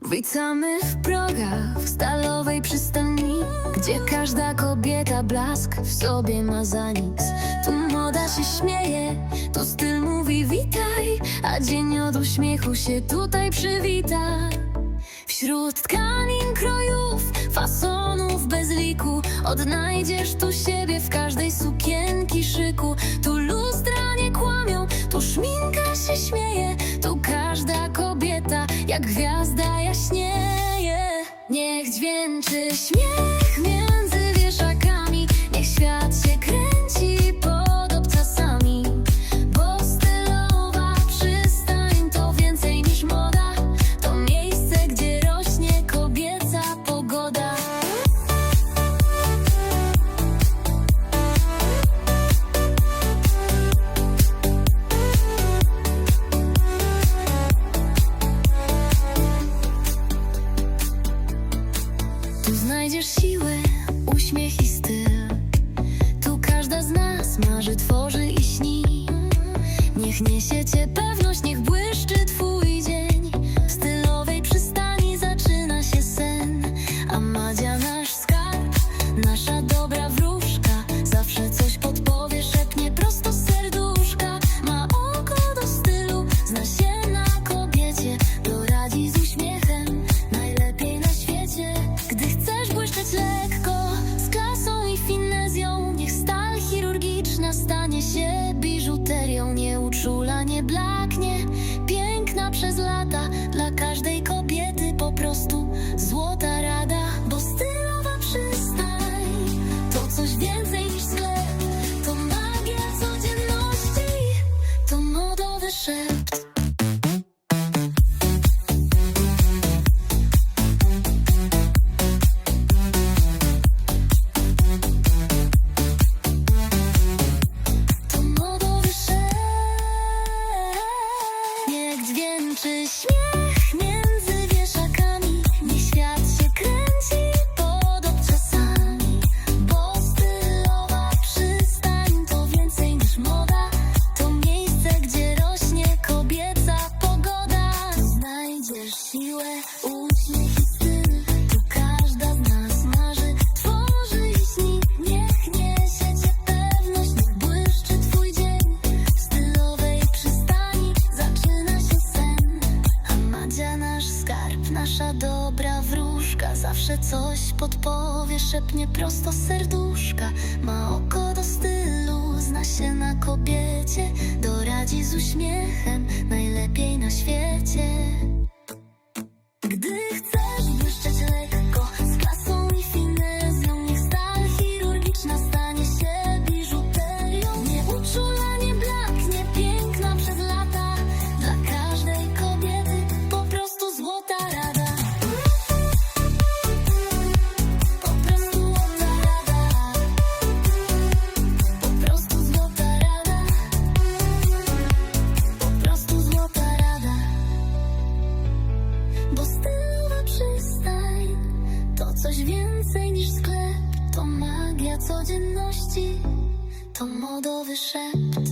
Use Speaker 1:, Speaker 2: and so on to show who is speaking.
Speaker 1: Witamy w progach w stalowej przystani Gdzie każda kobieta blask w sobie ma za nic. Tu moda się śmieje, tu styl mówi witaj A dzień od uśmiechu się tutaj przywita. Wśród tkanin, krojów, fasonów bez liku Odnajdziesz tu siebie jak gwiazda jaśnieje Niech dźwięczy śmiech między Tu znajdziesz siłę, uśmiech i styl? Tu każda z nas marzy, tworzy i śni. Niech niesie cię pewność, niech błyszczy twój dzień. W stylowej przystani zaczyna się sen A Madzia prostu złota rada Bo stylowa przystań to coś więcej niż sklep To magia codzienności, to modowy szept. To dźwięczy śmiech Zawsze coś podpowie, szepnie prosto serduszka. Ma oko do stylu, zna się na kobiecie Doradzi z uśmiechem, najlepiej na świecie coś więcej niż sklep, to magia codzienności, to modowy szept.